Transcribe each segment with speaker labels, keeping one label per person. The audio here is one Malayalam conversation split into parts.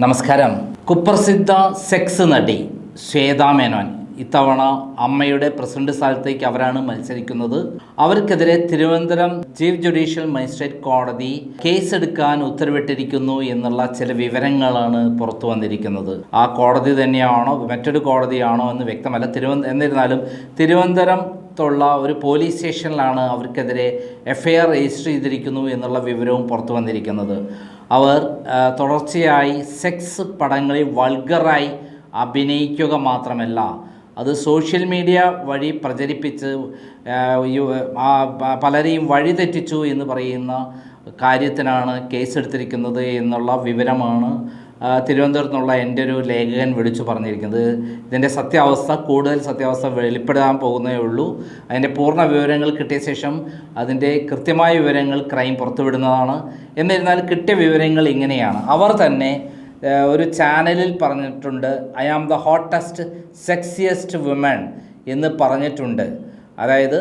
Speaker 1: നമസ്കാരം. കുപ്രസിദ്ധ സെക്സ് നടി ശ്വേതാ മേനോൻ ഇത്തവണ അമ്മയുടെ പ്രസിഡന്റ് സ്ഥാനത്തേക്ക് അവരാണ് മത്സരിക്കുന്നത്. അവർക്കെതിരെ തിരുവനന്തപുരം ചീഫ് ജുഡീഷ്യൽ മജിസ്ട്രേറ്റ് കോടതി കേസെടുക്കാൻ ഉത്തരവിട്ടിരിക്കുന്നു എന്നുള്ള ചില വിവരങ്ങളാണ് പുറത്തു വന്നിരിക്കുന്നത്. ആ കോടതി തന്നെയാണോ മറ്റൊരു കോടതിയാണോ എന്ന് വ്യക്തമല്ല. തിരുവന എന്നിരുന്നാലും തിരുവനന്തപുരം ത്തുള്ള ഒരു പോലീസ് സ്റ്റേഷനിലാണ് അവർക്കെതിരെ എഫ്ഐആർ രജിസ്റ്റർ ചെയ്തിരിക്കുന്നു എന്നുള്ള വിവരവും പുറത്തു വന്നിരിക്കുന്നത്. അവർ തുടർച്ചയായി സെക്സ് പടങ്ങളിൽ വൾഗറായി അഭിനയിക്കുക മാത്രമല്ല അത് സോഷ്യൽ മീഡിയ വഴി പ്രചരിപ്പിച്ച് പലരെയും വഴിതെറ്റിച്ചു എന്ന് പറയുന്ന കാര്യത്തിനാണ് കേസെടുത്തിരിക്കുന്നത് എന്നുള്ള വിവരമാണ് തിരുവനന്തപുരത്ത് നിന്നുള്ള എന്റെ ഒരു ലേഖകൻ വിളിച്ചു പറഞ്ഞിരിക്കുന്നത് ഇതിന്റെ സത്യാവസ്ഥ കൂടുതൽ സത്യാവസ്ഥ വെളിപ്പെടാൻ പോകുന്നേ ഉള്ളൂ. അതിന്റെ പൂർണ വിവരങ്ങൾ കിട്ടിയ ശേഷം അതിന്റെ കൃത്യമായ വിവരങ്ങൾ ക്രൈം പുറത്തുവിടുന്നതാണ്. എന്നിരുന്നാൽ കിട്ടിയ വിവരങ്ങൾ ഇങ്ങനെയാണ്. അവർ തന്നെ ഒരു ചാനലിൽ പറഞ്ഞിട്ടുണ്ട് I am the hottest sexiest woman എന്ന് പറഞ്ഞിട്ടുണ്ട്. അതായത്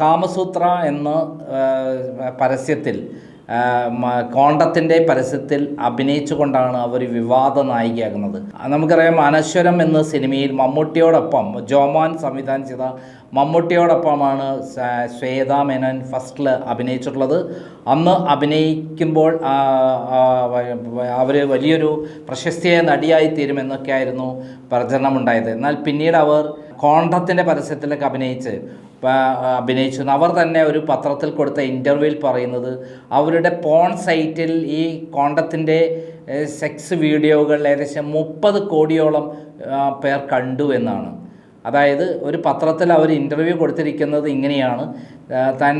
Speaker 1: കാമസൂത്ര എന്ന പരസ്യത്തിൽ കോണ്ടത്തിന്റെ പരസ്യത്തിൽ അഭിനയിച്ചുകൊണ്ടാണ് അവർ വിവാദ നായികയാകുന്നത്. നമുക്കറിയാം അനശ്വരം എന്ന സിനിമയിൽ മമ്മൂട്ടിയോടൊപ്പം ജോമാൻ സംവിധാനം ചെയ്ത മമ്മൂട്ടിയോടൊപ്പമാണ് ശ്വേത മേനോൻ ഫസ്റ്റിൽ അഭിനയിച്ചിട്ടുള്ളത്. അന്ന് അഭിനയിക്കുമ്പോൾ അവർ വലിയൊരു പ്രശസ്തിയായ നടിയായി തീരുമെന്നൊക്കെയായിരുന്നു പ്രചരണമുണ്ടായത്. എന്നാൽ പിന്നീട് അവർ കോണ്ടത്തിന്റെ പരസ്യത്തിലൊക്കെ അഭിനയിച്ച് അഭിനയിച്ചു. അവർ തന്നെ ഒരു പത്രത്തിൽ കൊടുത്ത ഇന്റർവ്യൂവിൽ പറയുന്നത് അവരുടെ പോൺ സൈറ്റിൽ ഈ കോണ്ടത്തിന്റെ സെക്സ് വീഡിയോകൾ ഏകദേശം മുപ്പത് കോടിയോളം പേർ കണ്ടു എന്നാണ്. അതായത് ഒരു പത്രത്തിൽ അവർ ഇന്റർവ്യൂ കൊടുത്തിരിക്കുന്നത് ഇങ്ങനെയാണ്. തൻ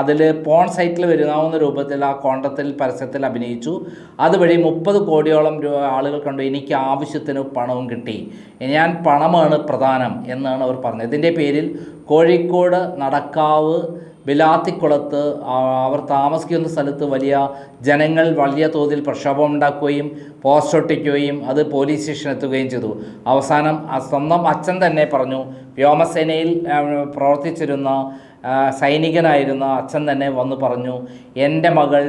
Speaker 1: അതിൽ പോൺ സൈറ്റിൽ വരുന്നാവുന്ന രൂപത്തിൽ ആ കോണ്ടത്തിൽ പരസ്യത്തിൽ അഭിനയിച്ചു. അതുവഴി മുപ്പത് കോടിയോളം രൂപ ആളുകൾ കണ്ടു. എനിക്ക് ആവശ്യത്തിന് പണവും കിട്ടി. ഞാൻ പണമാണ് പ്രധാനം എന്നാണ് അവർ പറഞ്ഞത്. ഇതിന്റെ പേരിൽ കോഴിക്കോട് നടക്കാവ് ബിലാത്തിക്കുളത്ത് ആ, അവർ താമസിക്കുന്ന സ്ഥലത്ത് വലിയ ജനങ്ങൾ വലിയ തോതിൽ പ്രക്ഷോഭം ഉണ്ടാക്കുകയും പോസ്റ്റ് ഒട്ടിക്കുകയും അത് പോലീസ് സ്റ്റേഷനിൽ എത്തുകയും ചെയ്തു. അവസാനം സ്വന്തം അച്ഛൻ തന്നെ പറഞ്ഞു വ്യോമസേനയിൽ പ്രവർത്തിച്ചിരുന്ന സൈനികനായിരുന്ന അച്ഛൻ തന്നെ വന്ന് പറഞ്ഞു എന്റെ മകൾ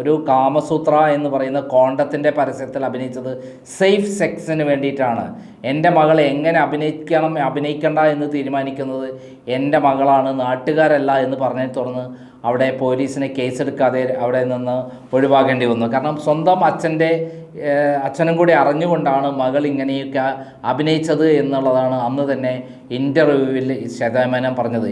Speaker 1: ഒരു കാമസൂത്ര എന്ന് പറയുന്ന കോണ്ടത്തിന്റെ പരസ്യത്തിൽ അഭിനയിച്ചത് സേഫ് സെക്സിന് വേണ്ടിയിട്ടാണ്. എന്റെ മകൾ എങ്ങനെ അഭിനയിക്കണം അഭിനയിക്കണ്ട എന്ന് തീരുമാനിക്കുന്നത് എന്റെ മകളാണ് നാട്ടുകാരല്ല എന്ന് പറഞ്ഞതിനെ തുടർന്ന് അവിടെ പോലീസിനെ കേസെടുക്കാതെ അവിടെ നിന്ന് ഒഴിവാക്കേണ്ടി വന്നു. കാരണം സ്വന്തം അച്ഛന്റെ അച്ഛനും കൂടി അറിഞ്ഞുകൊണ്ടാണ് മകൾ ഇങ്ങനെയൊക്കെ അഭിനയിച്ചത് എന്നുള്ളതാണ് അന്ന് തന്നെ ഇന്റർവ്യൂവിൽ ശ്വേതാമേനൻ പറഞ്ഞത്.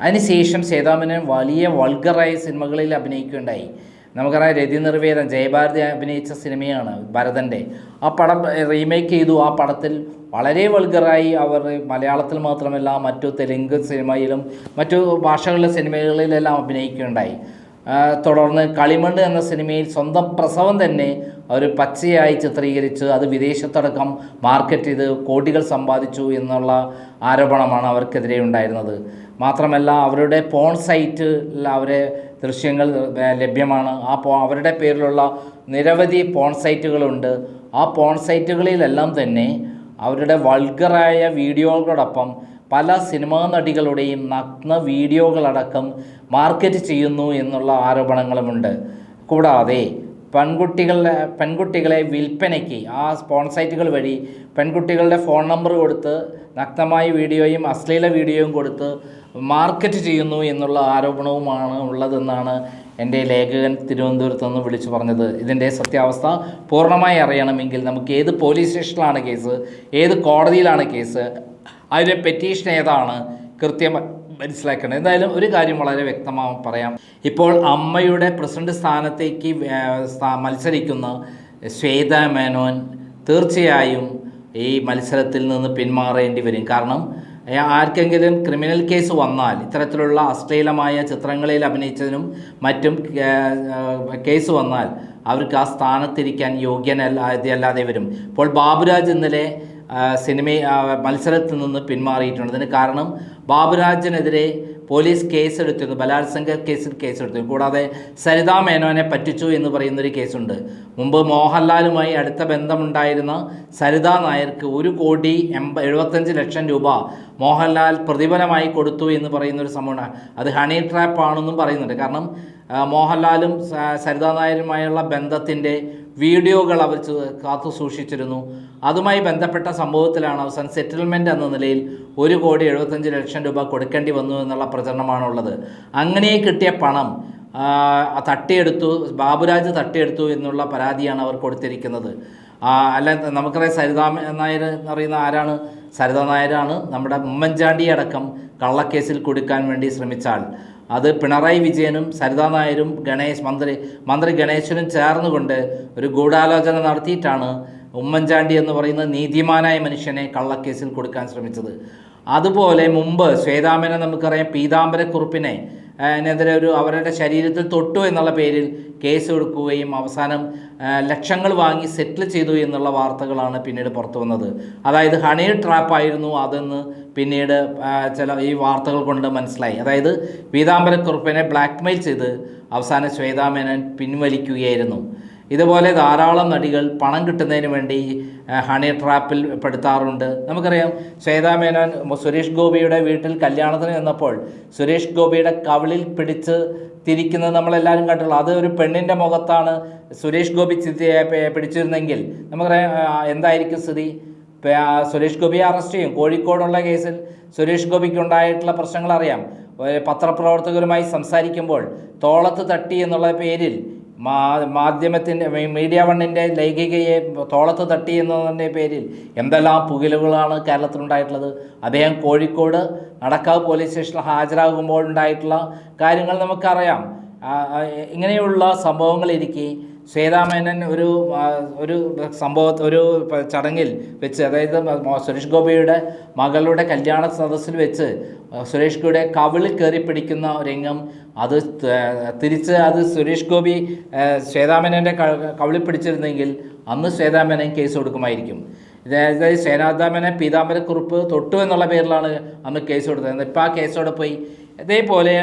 Speaker 1: അതിനുശേഷം ശ്വേതാമേനൻ വലിയ വൾഗറായ സിനിമകളിൽ അഭിനയിക്കുകയുണ്ടായി. നമുക്കറിയാം രതി നിർവേദം ജയഭാരതി അഭിനയിച്ച സിനിമയാണ് ഭരതന്റെ. ആ പടം റീമേക്ക് ചെയ്തു. ആ പടത്തിൽ വളരെ വൾഗറായി അവർ മലയാളത്തിൽ മാത്രമല്ല മറ്റു തെലുങ്ക് സിനിമയിലും മറ്റു ഭാഷകളിലെ സിനിമകളിലെല്ലാം അഭിനയിക്കുകയുണ്ടായി. തുടർന്ന് കളിമണ്ണ് എന്ന സിനിമയിൽ സ്വന്തം പ്രസവം തന്നെ അവർ പച്ചയായി ചിത്രീകരിച്ച് അത് വിദേശത്തടക്കം മാർക്കറ്റ് ചെയ്ത് കോടികൾ സമ്പാദിച്ചു എന്നുള്ള ആരോപണമാണ് അവർക്കെതിരെ ഉണ്ടായിരുന്നത്. മാത്രമല്ല അവരുടെ പോൺ സൈറ്റിൽ അവരെ ദൃശ്യങ്ങൾ ലഭ്യമാണ്. ആ പോ അവരുടെ പേരിലുള്ള നിരവധി പോൺ സൈറ്റുകളുണ്ട് ആ പോൺ സൈറ്റുകളിലെല്ലാം തന്നെ അവരുടെ വൾഗറായ വീഡിയോകളോടൊപ്പം പല സിനിമാ നടികളുടെയും നഗ്ന വീഡിയോകളടക്കം മാർക്കറ്റ് ചെയ്യുന്നു എന്നുള്ള ആരോപണങ്ങളുമുണ്ട്. കൂടാതെ പെൺകുട്ടികളുടെ പെൺകുട്ടികളെ വിൽപ്പനയ്ക്ക് ആ സ്പോൺസൈറ്റുകൾ വഴി പെൺകുട്ടികളുടെ ഫോൺ നമ്പർ കൊടുത്ത് നഗ്നമായ വീഡിയോയും അശ്ലീല വീഡിയോയും കൊടുത്ത് മാർക്കറ്റ് ചെയ്യുന്നു എന്നുള്ള ആരോപണവുമാണ് ഉള്ളതെന്നാണ് എന്റെ ലേഖകൻ തിരുവനന്തപുരത്ത് നിന്ന് വിളിച്ചു പറഞ്ഞത്. ഇതിന്റെ സത്യാവസ്ഥ പൂർണമായി അറിയണമെങ്കിൽ നമുക്ക് ഏത് പോലീസ് സ്റ്റേഷനിലാണ് കേസ് ഏത് കോടതിയിലാണ് കേസ് അതിന്റെ പെറ്റീഷൻ ഏതാണ്? കൃത്യമായി മനസ്സിലാക്കേണ്ടത് എന്തായാലും ഒരു കാര്യം വളരെ വ്യക്തമായി പറയാം. ഇപ്പോൾ അമ്മയുടെ പ്രസിഡന്റ് സ്ഥാനത്തേക്ക് മത്സരിക്കുന്ന ശ്വേത മേനോൻ തീർച്ചയായും ഈ മത്സരത്തിൽ നിന്ന് പിന്മാറേണ്ടി വരും. കാരണം ആർക്കെങ്കിലും ക്രിമിനൽ കേസ് വന്നാൽ ഇത്തരത്തിലുള്ള അശ്ലീലമായ ചിത്രങ്ങളിൽ അഭിനയിച്ചതിനും മറ്റും കേസ് വന്നാൽ അവർക്ക് ആ സ്ഥാനത്തിരിക്കാൻ യോഗ്യനല്ലാതെ വരും. ഇപ്പോൾ ബാബുരാജ് ഇന്നലെ സിനിമ മത്സരത്തിൽ നിന്ന് പിന്മാറിയിട്ടുണ്ട്. അതിന് കാരണം ബാബുരാജിനെതിരെ പോലീസ് കേസെടുത്തിരുന്നു ബലാത്സംഗ കേസിൽ കേസെടുത്തിരുന്നു. കൂടാതെ സരിതാ മേനോനെ പറ്റിച്ചു എന്ന് പറയുന്നൊരു കേസുണ്ട്. മുമ്പ് മോഹൻലാലുമായി അടുത്ത ബന്ധമുണ്ടായിരുന്ന സരിതാ നായർക്ക് ഒരു കോടി എൺപ എഴുപത്തഞ്ച് ലക്ഷം രൂപ മോഹൻലാൽ പ്രതിഫലമായി കൊടുത്തു എന്ന് പറയുന്നൊരു സംഭവമാണ് അത് ഹണി ട്രാപ്പ് ആണെന്നും പറയുന്നുണ്ട്. കാരണം മോഹൻലാലും സരിതാ നായരുമായുള്ള ബന്ധത്തിന്റെ വീഡിയോകൾ അവർ കാത്തു സൂക്ഷിച്ചിരുന്നു. അതുമായി ബന്ധപ്പെട്ട സംഭവത്തിലാണ് അവസാനം സെറ്റിൽമെന്റ് എന്ന നിലയിൽ ഒരു കോടി എഴുപത്തഞ്ച് ലക്ഷം രൂപ കൊടുക്കേണ്ടി വന്നു എന്നുള്ള പ്രചരണമാണുള്ളത്. അങ്ങനെ കിട്ടിയ പണം തട്ടിയെടുത്തു ബാബുരാജ് തട്ടിയെടുത്തു എന്നുള്ള പരാതിയാണ് അവർ കൊടുത്തിരിക്കുന്നത്. അല്ല നമുക്കറിയാം സരിതാ നായർ എന്നറിയുന്ന ആരാണ്? സരിതാ നായരാണ് നമ്മുടെ ഉമ്മൻചാണ്ടി അടക്കം കള്ളക്കേസിൽ കൊടുക്കാൻ വേണ്ടി ശ്രമിച്ച ആൾ അത് പിണറായി വിജയനും സരിതാ നായരും ഗണേശ് മന്ത്രി മന്ത്രി ഗണേശനും ചേർന്നുകൊണ്ട് ഒരു ഗൂഢാലോചന നടത്തിയിട്ടാണ് ഉമ്മൻചാണ്ടി എന്ന് പറയുന്ന നീതിമാനായ മനുഷ്യനെ കള്ളക്കേസിൽ കൊടുക്കാൻ ശ്രമിച്ചത്. അതുപോലെ മുമ്പ് ശ്വേതാമനെ നമുക്കറിയാം പീതാംബരക്കുറുപ്പിനെ നെതിരെ ഒരു അവരുടെ ശരീരത്തിൽ തൊട്ടു എന്നുള്ള പേരിൽ കേസ് കൊടുക്കുകയും അവസാനം ലക്ഷങ്ങൾ വാങ്ങി സെറ്റിൽ ചെയ്തു എന്നുള്ള വാർത്തകളാണ് പിന്നീട് പുറത്തു വന്നത്. അതായത് ഹണി ട്രാപ്പായിരുന്നു അതെന്ന് പിന്നീട് ചില ഈ വാർത്തകൾ കൊണ്ട് മനസ്സിലായി. അതായത് പീതാംബരക്കുറുപ്പിനെ ബ്ലാക്ക്മെയിൽ ചെയ്ത് അവസാനം ശ്വേതാമേനൻ പിൻവലിക്കുകയായിരുന്നു. ഇതുപോലെ ധാരാളം നടികൾ പണം കിട്ടുന്നതിന് വേണ്ടി ഹണി ട്രാപ്പിൽ പെടുത്താറുണ്ട്. നമുക്കറിയാം ശ്വേതാ മേനോൻ സുരേഷ് ഗോപിയുടെ വീട്ടിൽ കല്യാണത്തിന് ചെന്നപ്പോൾ സുരേഷ് ഗോപിയുടെ കവിളിൽ പിടിച്ച് തിരിക്കുന്നത് നമ്മളെല്ലാവരും കണ്ടുള്ളൂ അത് ഒരു പെണ്ണിന്റെ മുഖത്താണ് സുരേഷ് ഗോപി പിടിച്ചിരുന്നെങ്കിൽ. നമുക്കറിയാം എന്തായിരിക്കും സ്ഥിതി? സുരേഷ് ഗോപിയെ അറസ്റ്റ് ചെയ്യും. കോഴിക്കോടുള്ള കേസിൽ സുരേഷ് ഗോപിക്ക് ഉണ്ടായിട്ടുള്ള പ്രശ്നങ്ങൾ അറിയാം. പത്രപ്രവർത്തകരുമായി സംസാരിക്കുമ്പോൾ തോളത്ത് തട്ടി എന്നുള്ള പേരിൽ മാധ്യമത്തിന്റെ മീഡിയ വണ്ണിന്റെ ലൈംഗികയെ തോളത്ത് തട്ടി എന്നതിന്റെ പേരിൽ എന്തെല്ലാം പുകിലുകളാണ് കേരളത്തിലുണ്ടായിട്ടുള്ളത്. അദ്ദേഹം കോഴിക്കോട് നടക്കാവ് പോലീസ് സ്റ്റേഷനിൽ ഹാജരാകുമ്പോൾ ഉണ്ടായിട്ടുള്ള കാര്യങ്ങൾ നമുക്കറിയാം. ഇങ്ങനെയുള്ള സംഭവങ്ങളിരിക്കെ ശ്വേതാമേനൻ ഒരു ഒരു സംഭവ ഒരു ചടങ്ങിൽ വെച്ച് അതായത് സുരേഷ് ഗോപിയുടെ മകളുടെ കല്യാണ സദസ്സിൽ വെച്ച് സുരേഷ് ഗോപിയുടെ കവിളിൽ കയറി പിടിക്കുന്ന രംഗം അത് തിരിച്ച് അത് സുരേഷ് ഗോപി ശ്വേതാമേനന്റെ കവിളിൽ പിടിച്ചിരുന്നെങ്കിൽ അന്ന് ശ്വേതാമേനൻ കേസ് കൊടുക്കുമായിരിക്കും അതായത് സേനാദാമനെ പീതാംബരക്കുറിപ്പ് തൊട്ടു എന്നുള്ള പേരിലാണ് അന്ന് കേസ് കൊടുത്തത് ഇപ്പം ആ കേസോടെ പോയി ഇതേപോലെ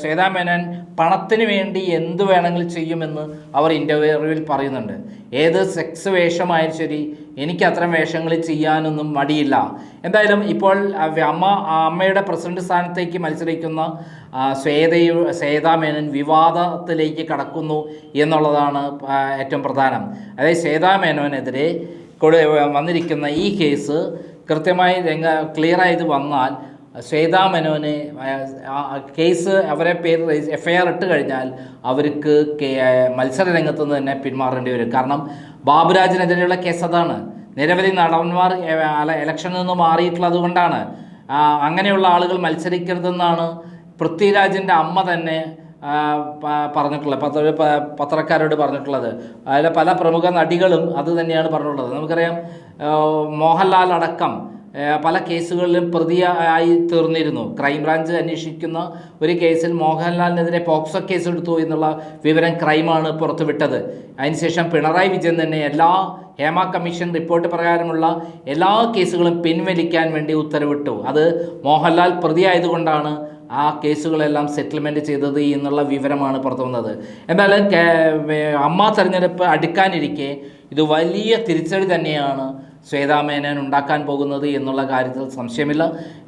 Speaker 1: ശ്വേതാ മേനോൻ പണത്തിന് വേണ്ടി എന്ത് വേണമെങ്കിലും ചെയ്യുമെന്ന് അവർ ഇന്റർവ്യൂവിൽ പറയുന്നുണ്ട്. ഏത് സെക്സ് വേഷമായാലും ശരി എനിക്ക് അത്തരം വേഷങ്ങൾ ചെയ്യാനൊന്നും മടിയില്ല. എന്തായാലും ഇപ്പോൾ അമ്മ അമ്മയുടെ പ്രസിഡന്റ് സ്ഥാനത്തേക്ക് മത്സരിക്കുന്ന ശ്വേതയു ശ്വേതാ വിവാദത്തിലേക്ക് കടക്കുന്നു എന്നുള്ളതാണ് ഏറ്റവും പ്രധാനം. അതായത് ശ്വേതാ മേനോനെതിരെ വന്നിരിക്കുന്ന ഈ കേസ് കൃത്യമായി രംഗ ക്ലിയർ ആയത് വന്നാൽ ശ്വേതാ മേനോന് കേസ് അവരെ പേര് എഫ് ഐ ആർ ഇട്ട് കഴിഞ്ഞാൽ അവർക്ക് മത്സര രംഗത്ത് നിന്ന് തന്നെ പിന്മാറേണ്ടി വരും. കാരണം ബാബുരാജിനെതിരെയുള്ള കേസ് അതാണ്. നിരവധി നടന്മാർ ഇലക്ഷനിൽ നിന്ന് മാറിയിട്ടുള്ളത് കൊണ്ടാണ്. അങ്ങനെയുള്ള ആളുകൾ മത്സരിക്കരുതെന്നാണ് പൃഥ്വിരാജിന്റെ അമ്മ തന്നെ പറഞ്ഞിട്ടുള്ളത്. പത്ര പത്രക്കാരോട് പറഞ്ഞിട്ടുള്ളത്. അതിലെ പല പ്രമുഖ നടികളും അത് തന്നെയാണ് പറഞ്ഞിട്ടുള്ളത്. നമുക്കറിയാം മോഹൻലാൽ അടക്കം പല കേസുകളിലും പ്രതിയായി തീർന്നിരുന്നു. ക്രൈംബ്രാഞ്ച് അന്വേഷിക്കുന്ന ഒരു കേസിൽ മോഹൻലാലിനെതിരെ പോക്സോ കേസ് എടുത്തു എന്നുള്ള വിവരം ക്രൈമാണ് പുറത്തുവിട്ടത്. അതിനുശേഷം പിണറായി വിജയൻ തന്നെ എല്ലാ ഹേമ കമ്മീഷൻ റിപ്പോർട്ട് പ്രകാരമുള്ള എല്ലാ കേസുകളും പിൻവലിക്കാൻ വേണ്ടി ഉത്തരവിട്ടു. അത് മോഹൻലാൽ പ്രതിയായതുകൊണ്ടാണ് ആ കേസുകളെല്ലാം സെറ്റിൽമെന്റ് ചെയ്തത് എന്നുള്ള വിവരമാണ് പുറത്തു വന്നത് എന്നാൽ അമ്മ തെരഞ്ഞെടുപ്പ് അടുക്കാനിരിക്കെ ഇത് വലിയ തിരിച്ചടി തന്നെയാണ് ശ്വേതാമേനൻ ഉണ്ടാക്കാൻ പോകുന്നത് എന്നുള്ള കാര്യത്തിൽ സംശയമില്ല.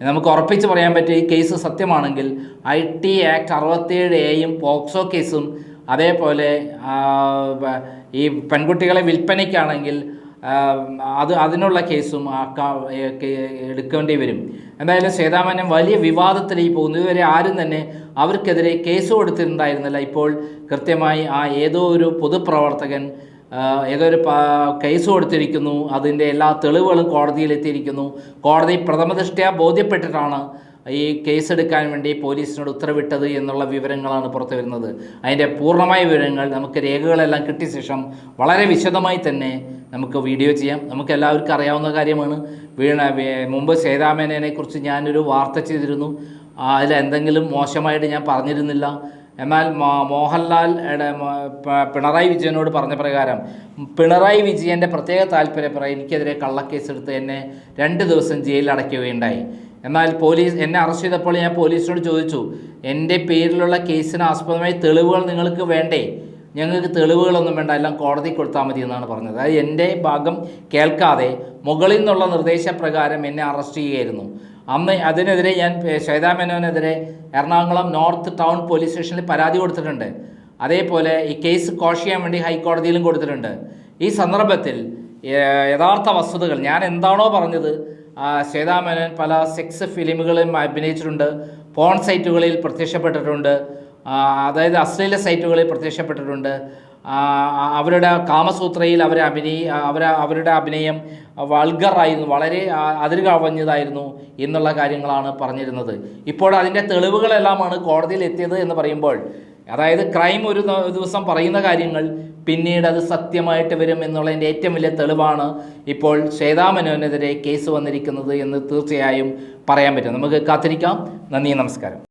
Speaker 1: നമുക്ക് ഉറപ്പിച്ച് പറയാൻ പറ്റിയ ഈ കേസ് സത്യമാണെങ്കിൽ ഐ ടി ആക്ട് അറുപത്തേഴ് എയും പോക്സോ കേസും അതേപോലെ ഈ പെൺകുട്ടികളെ വിൽപ്പനയ്ക്കാണെങ്കിൽ അത് അതിനുള്ള കേസും എടുക്കേണ്ടി വരും. എന്തായാലും ശ്വേതാമാന്യം വലിയ വിവാദത്തിലേക്ക് പോകുന്നു. ഇതുവരെ ആരും തന്നെ അവർക്കെതിരെ കേസ് കൊടുത്തിട്ടുണ്ടായിരുന്നില്ല. ഇപ്പോൾ കൃത്യമായി ആ ഏതോ ഒരു പൊതുപ്രവർത്തകൻ ആ, ഏതോ ഒരു പ- കേസ് കൊടുത്തിരിക്കുന്നു. അതിന്റെ എല്ലാ തെളിവുകളും കോടതിയിലെത്തിയിരിക്കുന്നു കോടതി പ്രഥമദൃഷ്ട്യാ ബോധ്യപ്പെട്ടിട്ടാണ് ഈ കേസ് എടുക്കാൻ വേണ്ടി പോലീസിനോട് ഉത്തരവിട്ടത് എന്നുള്ള വിവരങ്ങളാണ് പുറത്തു വരുന്നത്. അതിന്റെ പൂർണമായ വിവരങ്ങൾ നമുക്ക് രേഖകളെല്ലാം കിട്ടിയ ശേഷം വളരെ വിശദമായി തന്നെ നമുക്ക് വീഡിയോ ചെയ്യാം. നമുക്ക് എല്ലാവർക്കും അറിയാവുന്ന കാര്യമാണ്. വീണ മുമ്പ് സേതാമേനനെ കുറിച്ച് ഞാനൊരു വാർത്ത ചെയ്തിരുന്നു. അതിൽ എന്തെങ്കിലും മോശമായിട്ട് ഞാൻ പറഞ്ഞിരുന്നില്ല. എന്നാൽ മോഹൻലാൽ പിണറായി വിജയനോട് പറഞ്ഞ പ്രകാരം പിണറായി വിജയന്റെ പ്രത്യേക താല്പര്യപ്രകാരം എനിക്കെതിരെ കള്ളക്കേസ് എടുത്ത് എന്നെ രണ്ട് ദിവസം ജയിലിൽ അടയ്ക്കുകയുണ്ടായി. എന്നാൽ പോലീസ് എന്നെ അറസ്റ്റ് ചെയ്തപ്പോൾ ഞാൻ പോലീസിനോട് ചോദിച്ചു എന്റെ പേരിലുള്ള കേസിന് ആസ്പദമായ തെളിവുകൾ നിങ്ങൾക്ക് വേണ്ടേ? ഞങ്ങൾക്ക് തെളിവുകളൊന്നും വേണ്ട എല്ലാം കോടതി കൊടുത്താൽ മതി എന്നാണ് പറഞ്ഞത്. അതായത് എന്റെ ഭാഗം കേൾക്കാതെ മുകളിൽ നിന്നുള്ള നിർദ്ദേശപ്രകാരം എന്നെ അറസ്റ്റ് ചെയ്യുകയായിരുന്നു. അന്ന് അതിനെതിരെ ഞാൻ ശ്വേതാ മേനോനെതിരെ എറണാകുളം നോർത്ത് ടൗൺ പോലീസ് സ്റ്റേഷനിൽ പരാതി കൊടുത്തിട്ടുണ്ട്. അതേപോലെ ഈ കേസ് കോഷ് ചെയ്യാൻ വേണ്ടി ഹൈക്കോടതിയിലും കൊടുത്തിട്ടുണ്ട്. ഈ സന്ദർഭത്തിൽ യഥാർത്ഥ വസ്തുതകൾ ഞാൻ എന്താണോ പറഞ്ഞത് ശ്വേതാ മേനോൻ പല സെക്സ് ഫിലിമുകളും അഭിനയിച്ചിട്ടുണ്ട് പോൺ സൈറ്റുകളിൽ പ്രത്യക്ഷപ്പെട്ടിട്ടുണ്ട് അതായത് അശ്ലീല സൈറ്റുകളിൽ പ്രത്യക്ഷപ്പെട്ടിട്ടുണ്ട് അവരുടെ കാമസൂത്രയിൽ അവരെ അഭിനയി അവരെ അവരുടെ അഭിനയം വൾഗറായിരുന്നു വളരെ ആ, അതിര് കവഞ്ഞതായിരുന്നു എന്നുള്ള കാര്യങ്ങളാണ് പറഞ്ഞിരുന്നത്. ഇപ്പോൾ അതിന്റെ തെളിവുകളെല്ലാമാണ് കോടതിയിൽ എത്തിയത് എന്ന് പറയുമ്പോൾ അതായത് ക്രൈം ഒരു ദിവസം പറയുന്ന കാര്യങ്ങൾ പിന്നീട് അത് സത്യമായിട്ട് വരും എന്നുള്ളതിന്റെ ഏറ്റവും വലിയ തെളിവാണ് ഇപ്പോൾ ശ്വേതാമനോനെതിരെ കേസ് വന്നിരിക്കുന്നത് എന്ന് തീർച്ചയായും പറയാൻ പറ്റും. നമുക്ക് കാത്തിരിക്കാം. നന്ദി നമസ്കാരം.